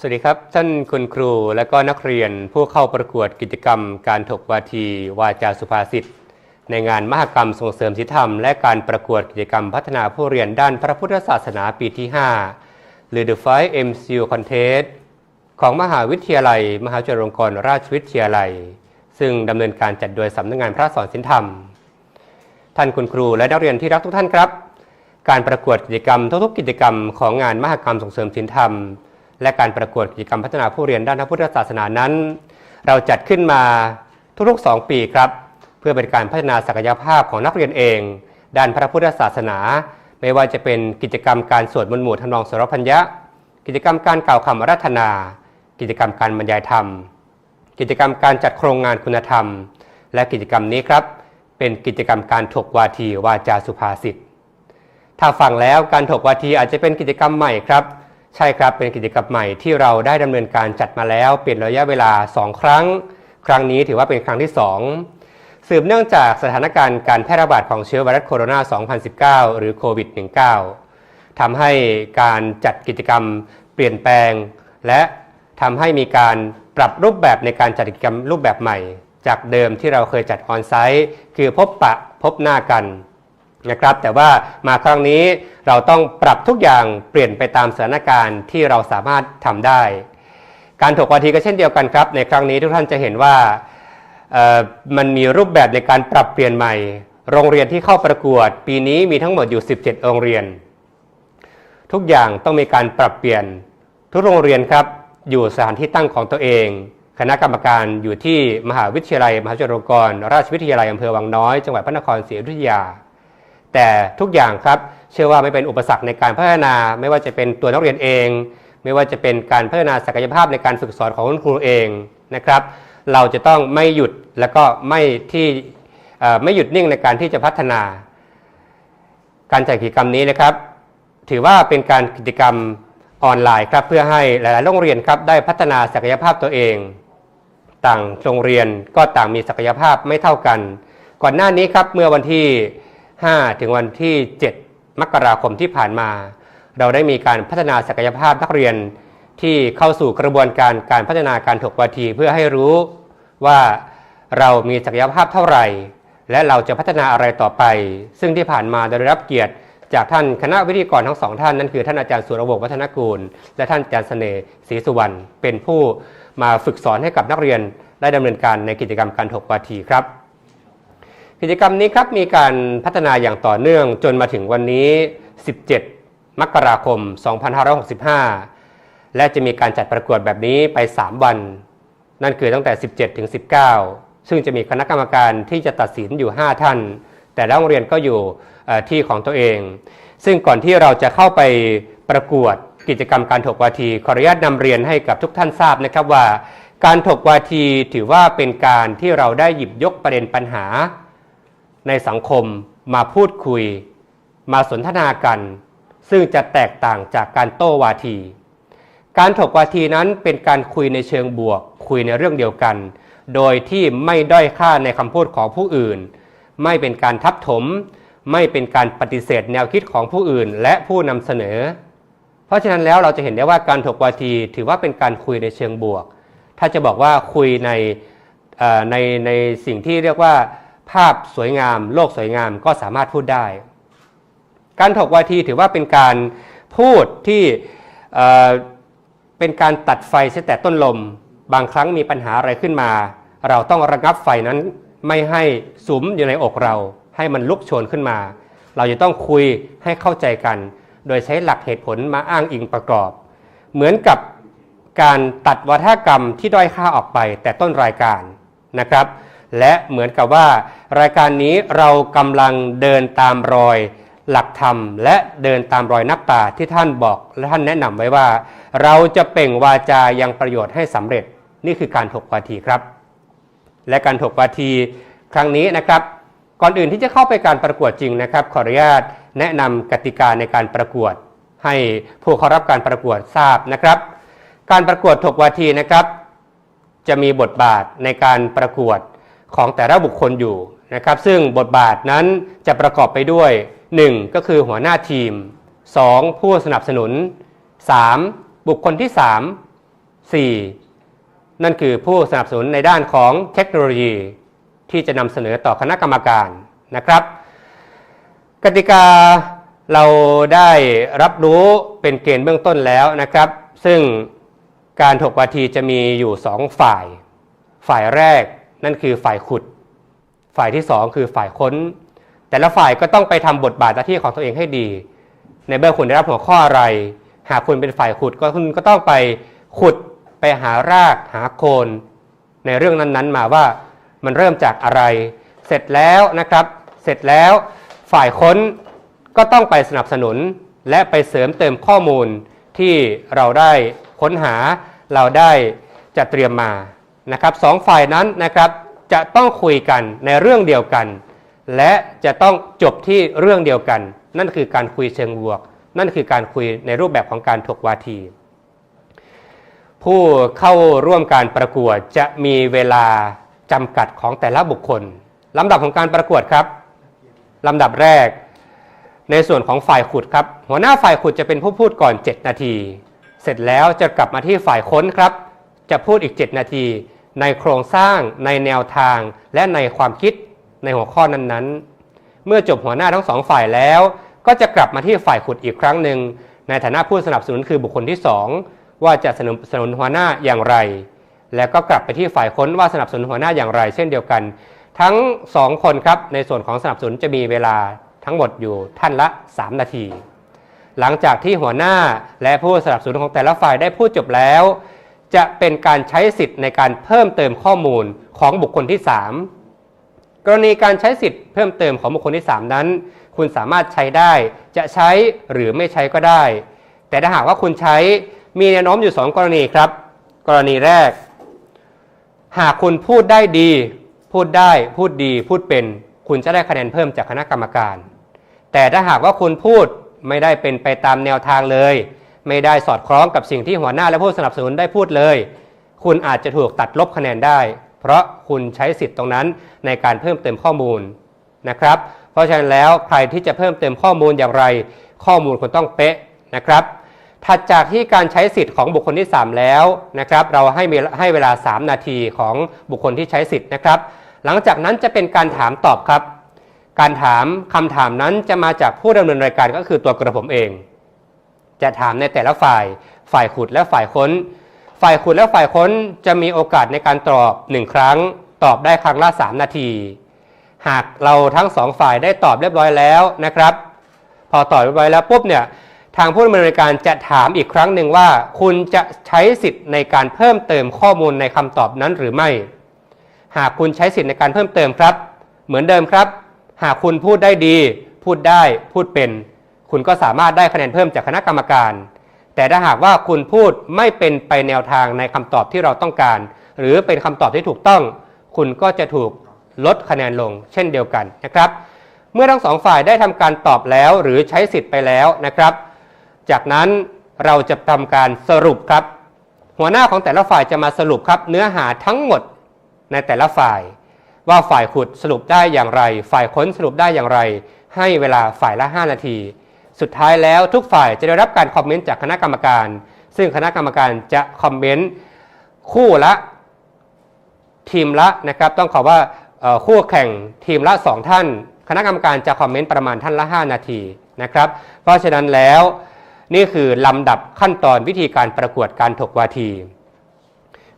สวัสดีครับ ท่านคุณครูและก็นักเรียนผู้เข้าประกวดกิจกรรม การถกวาทีวาจาสุภาษิตในงานมหกรรมส่งเสริมศีลธรรม และการประกวดกิจกรรมพัฒนาผู้เรียนด้านพระพุทธศาสนาปีที่ 5 หรือ The Five MCU Contest ของมหาวิทยาลัย มหาจุฬาลงกรณราชวิทยาลัย ซึ่งดำเนินการจัดโดยสำนักงานพระสอนศีลธรรม ท่านคุณครูและนักเรียนที่รักทุกท่านครับ การประกวดกิจกรรมทุกๆกิจกรรมของงานมหกรรมส่งเสริมศีลธรรม และการประกวดกิจกรรมพัฒนาผู้เรียนด้านพระพุทธศาสนานั้น เราจัดขึ้นมาทุกๆ 2 ปีครับ เพื่อเป็นการพัฒนาศักยภาพของนักเรียนเอง ด้านพระพุทธศาสนา ไม่ว่าจะเป็นกิจกรรมการสวดมนต์หมู่ทำนองสรพัญญะ กิจกรรมการกล่าวคำราธนา กิจกรรมการบรรยายธรรม กิจกรรมการจัดโครงงานคุณธรรม และกิจกรรมนี้ครับ เป็นกิจกรรมการถกวาทีวาจาสุภาษิตถ้าฟังแล้วการถกวาทีอาจจะเป็นกิจกรรมใหม่ครับ ใช่ครับเป็นกิจกรรมใหม่ที่เราได้ดำเนินการจัดมาแล้วเป็นระยะเวลา 2 ครั้ง ครั้งนี้ถือว่าเป็นครั้งที่ 2 สืบเนื่องจากสถานการณ์การแพร่ระบาดของเชื้อไวรัสโคโรนา 2019 หรือโควิด -19 ทำให้การจัดกิจกรรมเปลี่ยนแปลง และทำให้มีการปรับรูปแบบในการจัดกิจกรรมรูปแบบใหม่ จากเดิมที่เราเคยจัดออนไซต์คือพบปะพบหน้ากัน นะครับ แต่ว่ามาครั้งนี้เราต้องปรับทุกอย่างเปลี่ยนไปตามสถานการณ์ที่เราสามารถทำได้ การถกวาทีก็เช่นเดียวกันครับ ในครั้งนี้ทุกท่านจะเห็นว่ามันมีรูปแบบในการปรับเปลี่ยนใหม่ โรงเรียนที่เข้าประกวด ปีนี้มีทั้งหมดอยู่ 17 โรงเรียน ทุกอย่างต้องมีการปรับเปลี่ยน ทุกโรงเรียนครับอยู่สถานที่ตั้งของตัวเอง คณะกรรมการอยู่ที่มหาวิทยาลัย มหาจุฬาลงกรณราชวิทยาลัยอำเภอวังน้อย จังหวัดพระนครศรีอยุธยา แต่ทุกอย่างครับเชื่อว่าไม่เป็นอุปสรรคในการพัฒนา ไม่ว่าจะเป็นตัวนักเรียนเอง ไม่ว่าจะเป็นการพัฒนาศักยภาพในการฝึกสอนของคุณครูเองนะครับ เราจะต้องไม่หยุดแล้วก็ไม่ที่ไม่หยุดนิ่งในการที่จะพัฒนา การจัดกิจกรรมนี้นะครับ ถือว่าเป็นการกิจกรรมออนไลน์ครับเพื่อให้หลาย ๆ โรงเรียนครับได้พัฒนาศักยภาพตัวเอง ต่างโรงเรียนก็ต่างมีศักยภาพไม่เท่ากัน ก่อนหน้านี้ครับเมื่อวันที่ 5 ถึงวันที่ 7 มกราคมที่ผ่านมา เราได้มีการพัฒนาศักยภาพนักเรียนที่เข้าสู่กระบวนการการพัฒนาการถกวาทีเพื่อให้รู้ว่าเรามีศักยภาพเท่าไหร่ และเราจะพัฒนาอะไรต่อไป ซึ่งที่ผ่านมาได้รับเกียรติจากท่านคณะวิทยากรทั้งสองท่านนั่นคือท่านอาจารย์สุรวงศ์วัฒนกูล และท่านอาจารย์เสน่ห์ศรีสุวรรณเป็นผู้มาฝึกสอนให้กับนักเรียนได้ดำเนินการในกิจกรรมการถกวาทีครับ กิจกรรมนี้ครับมีการพัฒนาอย่างต่อเนื่องจนมาถึงวันนี้ 17 มกราคม 2565 และจะมีการจัดประกวดแบบนี้ไป 3 วัน นั่นคือตั้งแต่ 17 ถึง 19 ซึ่งจะมีคณะกรรมการที่จะตัดสินอยู่ 5 ท่าน แต่ละโรงเรียนก็อยู่ที่ของตัวเอง ซึ่งก่อนที่เราจะเข้าไปประกวดกิจกรรมการถกวาทีขออนุญาตนำเรียนให้กับทุกท่านทราบนะครับว่า การถกวาทีถือว่าเป็นการที่เราได้หยิบยกประเด็นปัญหา ในสังคมมาพูดคุย มาสนทนากัน ซึ่งจะแตกต่างจากการโต้วาที การถกวาทีนั้นเป็นการคุยในเชิงบวก คุยในเรื่องเดียวกัน โดยที่ไม่ด้อยค่าในคำพูดของผู้อื่น ไม่เป็นการทับถม ไม่เป็นการปฏิเสธแนวคิดของผู้อื่น และผู้นำเสนอ เพราะฉะนั้นแล้วเราจะเห็นได้ว่าการถกวาทีถือว่าเป็นการคุยในเชิงบวก ถ้าจะบอกว่าคุยในในในสิ่งที่เรียกว่า ภาพสวยงาม โลกสวยงามก็สามารถพูดได้ การถกวาทีถือว่าเป็นการพูดที่เเป็นการตัดไฟเสียแต่ต้นลม บางครั้งมีปัญหาอะไรขึ้นมา เราต้องระงับไฟนั้นไม่ให้สุมอยู่ในอกเรา ให้มันลุกโชนขึ้นมา เราจะต้องคุยให้เข้าใจกัน โดยใช้หลักเหตุผลมาอ้างอิงประกอบ เหมือนกับการตัดวัฒกรรมที่ด้อยค่าออกไปแต่ต้นรายการนะครับ และเหมือนกับว่า รายการนี้เรากำลังเดินตามรอยหลักธรรม และเดินตามรอยนักปราชญ์ที่ท่านบอกและท่านแนะนำไว้ว่า เราจะเป่งวาจายังประโยชน์ให้สำเร็จนี่คือการถกวาทีครับ และการถกวาทีครั้งนี้นะครับ ก่อนอื่นที่จะเข้าไปการประกวดจริงนะครับ ขออนุญาตแนะนำกติกาในการประกวด ให้ผู้เข้ารับการประกวดทราบนะครับ การประกวดถกวาทีนะครับ จะมีบทบาทในการประกวด ของแต่ละบุคคลอยู่นะครับ ซึ่งบทบาทนั้นจะประกอบไปด้วย 1. ก็คือหัวหน้าทีม 2. ผู้สนับสนุน 3. บุคคลที่ 3 4. นั่นคือผู้สนับสนุนในด้านของเทคโนโลยี ที่จะนำเสนอต่อคณะกรรมการนะครับ กติกาเราได้รับรู้เป็นเกณฑ์เบื้องต้นแล้วนะครับ ซึ่งการถกวาทีจะมีอยู่ 2 ฝ่าย ฝ่ายแรก นั่นคือฝ่ายขุด ฝ่ายที่ 2 คือฝ่ายค้น แต่ละฝ่ายก็ต้องไปทำบทบาทหน้าที่ของตัวเองให้ดี ในเมื่อคุณได้รับหัวข้ออะไร หากคุณเป็นฝ่ายขุดก็คุณก็ต้องไปขุดไปหารากหาโคน ในเรื่องนั้นๆมาว่ามันเริ่มจากอะไร เสร็จแล้วนะครับ เสร็จแล้วฝ่ายค้นก็ต้องไปสนับสนุนและไปเสริมเติมข้อมูลที่เราได้ค้นหาเราได้จัดเตรียมมา นะครับสองฝ่ายนั้นนะครับจะต้องคุยกันในเรื่องเดียวกัน และจะต้องจบที่เรื่องเดียวกัน นั่นคือการคุยเชิงบวก นั่นคือการคุยในรูปแบบของการถกวาที ผู้เข้าร่วมการประกวดจะมีเวลาจำกัดของแต่ละบุคคลลำดับของการประกวดครับลำดับแรก ในส่วนของฝ่ายขุดครับ หัวหน้าฝ่ายขุดจะเป็นผู้พูดก่อน 7 นาที เสร็จแล้วจะกลับมาที่ฝ่ายค้นครับ จะพูดอีก 7 นาที ในโครงสร้างในแนวทางและในความคิดในหัวข้อนั้นๆ เมื่อจบหัวหน้าทั้งสองฝ่ายแล้ว ก็จะกลับมาที่ฝ่ายขุดอีกครั้งหนึ่งในฐานะผู้สนับสนุนคือบุคคลที่ 2 ว่าจะสนับสนุนหัวหน้าอย่างไร แล้วก็กลับไปที่ฝ่ายค้นว่าสนับสนุนหัวหน้าอย่างไร เช่นเดียวกัน ทั้ง 2 คนครับในส่วนของสนับสนุนจะมีเวลาทั้งหมดอยู่ท่านละ 3 นาที หลังจากที่หัวหน้าและผู้สนับสนุนของแต่ละฝ่ายได้พูดจบแล้ว จะเป็นการใช้สิทธิ์ในการเพิ่มเติมข้อมูลของบุคคลที่ 3 กรณีการใช้สิทธิ์เพิ่มเติมของบุคคลที่ 3 นั้น คุณสามารถใช้ได้ จะใช้หรือไม่ใช้ก็ได้ แต่ถ้าหากว่าคุณใช้มีแนวโน้มอยู่ 2 กรณีครับ กรณีแรก หากคุณพูดได้ดี พูดได้พูดดีพูดเป็น คุณจะได้คะแนนเพิ่มจากคณะกรรมการ แต่ถ้าหากว่าคุณพูดไม่ได้เป็นไปตามแนวทางเลย ไม่ได้สอดคล้องกับสิ่งที่หัวหน้าและผู้สนับสนุนได้พูดเลย คุณอาจจะถูกตัดลบคะแนนได้ เพราะคุณใช้สิทธิ์ตรงนั้นในการเพิ่มเติมข้อมูลนะครับ เพราะฉะนั้นแล้วใครที่จะเพิ่มเติมข้อมูลอย่างไร ข้อมูลคุณต้องเป๊ะนะครับถัดจากที่การใช้สิทธิ์ของบุคคลที่ 3 แล้วนะครับ เราให้ให้เวลา 3 นาทีของบุคคลที่ใช้สิทธิ์นะครับ หลังจากนั้นจะเป็นการถามตอบครับ การถามคำถามนั้นจะมาจากผู้ดำเนินรายการก็คือตัวกระผมเอง จะถามในแต่ละฝ่าย ฝ่ายขุดและฝ่ายค้น ฝ่ายขุดและฝ่ายค้นจะมีโอกาสในการตอบ 1 ครั้ง ตอบได้ครั้งละ 3 นาที หากเราทั้งสองฝ่ายได้ตอบเรียบร้อยแล้วนะครับ พอตอบเรียบร้อยแล้วปุ๊บเนี่ยทางผู้ดำเนินการจะถามอีกครั้งหนึ่งว่า คุณจะใช้สิทธิ์ในการเพิ่มเติมข้อมูลในคำตอบนั้นหรือไม่ หากคุณใช้สิทธิ์ในการเพิ่มเติมครับ เหมือนเดิมครับ หากคุณพูดได้ดี พูดได้พูดเป็น คุณก็สามารถได้คะแนนเพิ่มจากคณะกรรมการ แต่ถ้าหากว่าคุณพูดไม่เป็นไปแนวทางในคำตอบที่เราต้องการ หรือเป็นคำตอบที่ถูกต้อง คุณก็จะถูกลดคะแนนลง เช่นเดียวกันนะครับ เมื่อทั้งสองฝ่ายได้ทำการตอบแล้วหรือใช้สิทธิ์ไปแล้วนะครับ จากนั้นเราจะทำการสรุปครับ หัวหน้าของแต่ละฝ่ายจะมาสรุปครับ เนื้อหาทั้งหมดในแต่ละฝ่าย ว่าฝ่ายขุดสรุปได้อย่างไร ฝ่ายค้นสรุปได้อย่างไร ให้เวลาฝ่ายละ 5 นาที สุดท้ายแล้วทุกฝ่ายจะได้รับการคอมเมนต์จากคณะกรรมการ ซึ่งคณะกรรมการจะคอมเมนต์คู่ละทีมละนะครับ ต้องขอว่าคู่แข่งทีมละ 2 ท่าน คณะกรรมการจะคอมเมนต์ประมาณท่านละ 5 นาทีนะครับ เพราะฉะนั้นแล้วนี่คือลำดับขั้นตอนวิธีการประกวดการถกวาที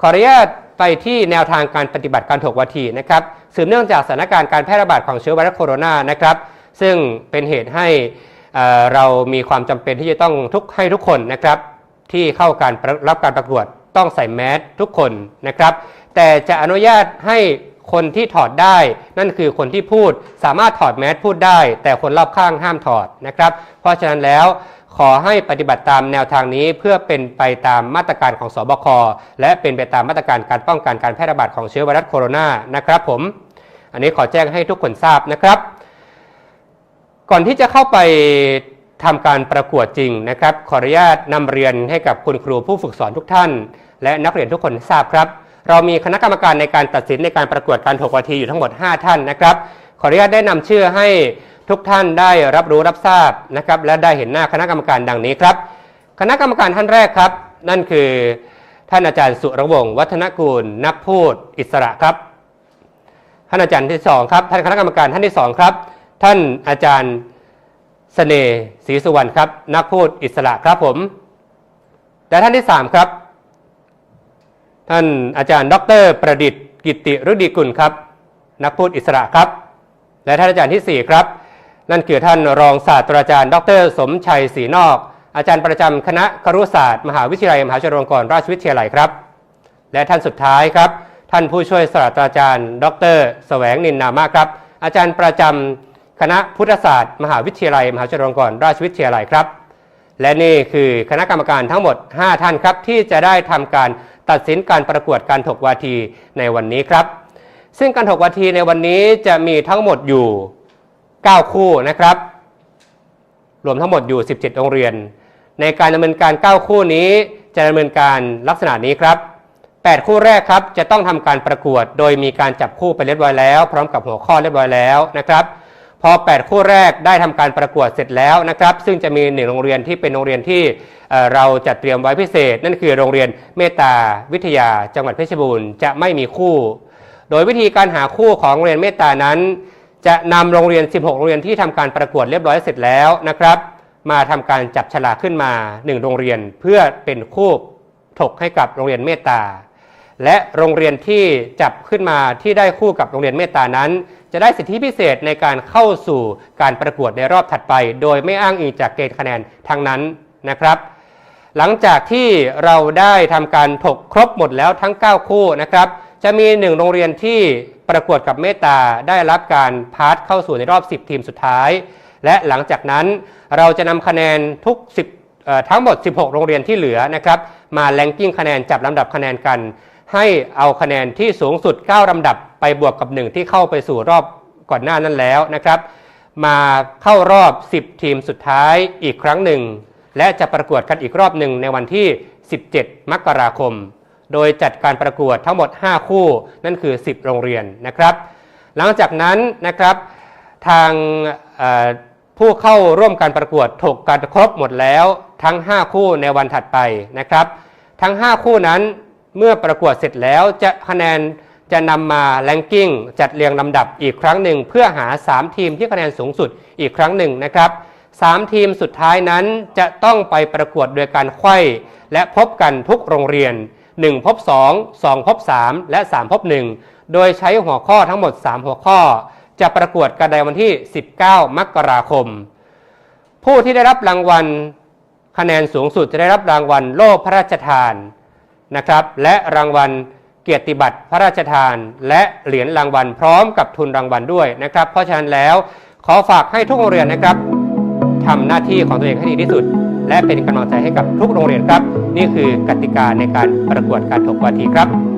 ขออนุญาตไปที่แนวทางการปฏิบัติการถกวาทีนะครับสืบเนื่องจากสถานการณ์การแพร่ระบาดของเชื้อไวรัสโคโรนานะครับซึ่งเป็นเหตุให้ เรามีความจำเป็นที่จะต้องทุกให้ทุกคนนะครับ ที่เข้าการรับการประกวดต้องใส่แมสทุกคนนะครับ แต่จะอนุญาตให้คนที่ถอดได้ นั่นคือคนที่พูดสามารถถอดแมสพูดได้ แต่คนรอบข้างห้ามถอดนะครับ เพราะฉะนั้นแล้วขอให้ปฏิบัติตามแนวทางนี้เพื่อเป็นไปตามมาตรการของสบคและเป็นไปตามมาตรการการป้องกันการแพร่ระบาดของเชื้อไวรัสโคโรนานะครับผม อันนี้ขอแจ้งให้ทุกคนทราบนะครับ ก่อนที่จะเข้าไปทำการประกวดจริงนะครับ ขออนุญาตนำเรียนให้กับคุณครูผู้ฝึกสอนทุกท่าน และนักเรียนทุกคนทราบครับ เรามีคณะกรรมการในการตัดสินในการประกวดการถกวทีอยู่ทั้งหมด 5 ท่านนะครับ ขออนุญาตได้นำชื่อให้ทุกท่านได้รับรู้รับทราบนะครับ และได้เห็นหน้าคณะกรรมการดังนี้ครับ คณะกรรมการท่านแรกครับ นั่นคือท่านอาจารย์สุรวงศ์วัฒนกูล นักพูดอิสระครับ ท่านอาจารย์ที่สองครับท่านคณะกรรมการท่านที่สองครับ ท่านอาจารย์เสน่ห์ศรีสุวรรณครับ นักพูดอิสระครับผม และท่านที่สามครับ ท่านอาจารย์ ดร ประดิษฐ์กิตติฤดีกุลครับ นักพูดอิสระครับ และท่านอาจารย์ที่สี่ครับ นั่นคือท่านรองศาสตราจารย์ ดร สมชัยศรีนอก อาจารย์ประจำคณะครุศาสตร์ มหาวิทยาลัยมหาจุฬาลงกรณราชวิทยาลัยครับ และท่านสุดท้ายครับ ท่านผู้ช่วยศาสตราจารย์ ดร แสวงนินนามะครับ อาจารย์ประจำ คณะพุทธศาสตร์ มหาวิทยาลัย มหาจุฬาลงกรณราชวิทยาลัยครับ และนี่คือคณะกรรมการทั้งหมด 5 ท่านครับ ที่จะได้ทำการตัดสินการประกวดการถกวาทีในวันนี้ครับ ซึ่งการถกวาทีในวันนี้จะมีทั้งหมดอยู่ 9 คู่นะครับ รวมทั้งหมดอยู่ 17 โรงเรียน ในการดำเนินการ 9 คู่นี้จะดำเนินการลักษณะนี้ครับ 8 คู่แรกครับจะต้องทำการประกวด โดยมีการจับคู่ไปเรียบร้อยแล้ว พร้อมกับหัวข้อเรียบร้อยแล้วนะครับ พอ 8 คู่แรกได้ทำการประกวดเสร็จแล้วนะครับ ซึ่งจะมีหนึ่งโรงเรียนที่เป็นโรงเรียนที่เราจัดเตรียมไว้พิเศษ นั่นคือโรงเรียนเมตตาวิทยาจังหวัดเพชรบูรณ์จะไม่มีคู่ โดยวิธีการหาคู่ของโรงเรียนเมตตานั้น จะนำโรงเรียน 16 โรงเรียนที่ทำการประกวดเรียบร้อยเสร็จแล้วนะครับ มาทำการจับฉลากขึ้นมา 1 โรงเรียนเพื่อเป็นคู่ถกให้กับโรงเรียนเมตตา และโรงเรียนที่จับขึ้นมาที่ได้คู่กับโรงเรียนเมตตานั้น จะได้สิทธิพิเศษในการเข้าสู่การประกวดในรอบถัดไป โดยไม่อ้างอิงจากเกณฑ์คะแนนทั้งนั้นนะครับ หลังจากที่เราได้ทำการถกครบหมดแล้วทั้ง 9 คู่นะครับ จะมีหนึ่งโรงเรียนที่ประกวดกับเมตตาได้รับการพาสเข้าสู่ในรอบ 10 ทีมสุดท้าย และหลังจากนั้นเราจะนำคะแนนทุก 10ทั้งหมด 16 โรงเรียนที่เหลือนะครับ มาแลงกิ้งคะแนนจับลำดับคะแนนกัน ให้เอาคะแนนที่สูงสุด 9ลำดับไปบวกกับ 1 ที่เข้าไปสู่รอบก่อนหน้านั้นแล้วนะครับ มาเข้ารอบ 10 ทีมสุดท้ายอีกครั้งหนึ่ง และจะประกวดกันอีกรอบหนึ่งในวันที่ 17 มกราคม โดยจัดการประกวดทั้งหมด 5 คู่ นั่นคือ 10 โรงเรียนนะครับ หลังจากนั้นนะครับทางผู้เข้าร่วมการประกวดถกกันครบหมดแล้วทั้ง 5 คู่ในวันถัดไปนะครับ ทั้ง 5 คู่นั้น เมื่อประกวดเสร็จแล้วจะคะแนนจะนำมาแลงกิ้งจัดเรียงลำดับอีกครั้งหนึ่ง เพื่อหา 3 ทีมที่คะแนนสูงสุดอีกครั้งหนึ่งนะครับ3ทีมสุดท้ายนั้นจะต้องไปประกวดโดยการไข้และพบกันทุกโรงเรียน 1 พบ 2 2 พบ 3 และ 3 พบ 1 โดยใช้หัวข้อทั้งหมด 3 หัวข้อ จะประกวดกันในวันที่ 19 มกราคม ผู้ที่ได้รับรางวัล คะแนนสูงสุดจะได้รับรางวัลโล่พระราชทาน นะครับ และรางวัลเกียรติบัตรพระราชทาน และเหรียญรางวัลพร้อมกับทุนรางวัลด้วยนะครับ เพราะฉะนั้นแล้วขอฝากให้ทุกโรงเรียนนะครับทำหน้าที่ของตัวเองให้ดีที่สุด และเป็นกำลังใจให้กับทุกโรงเรียนครับ นี่คือกติกาในการประกวดการถกวาทีครับ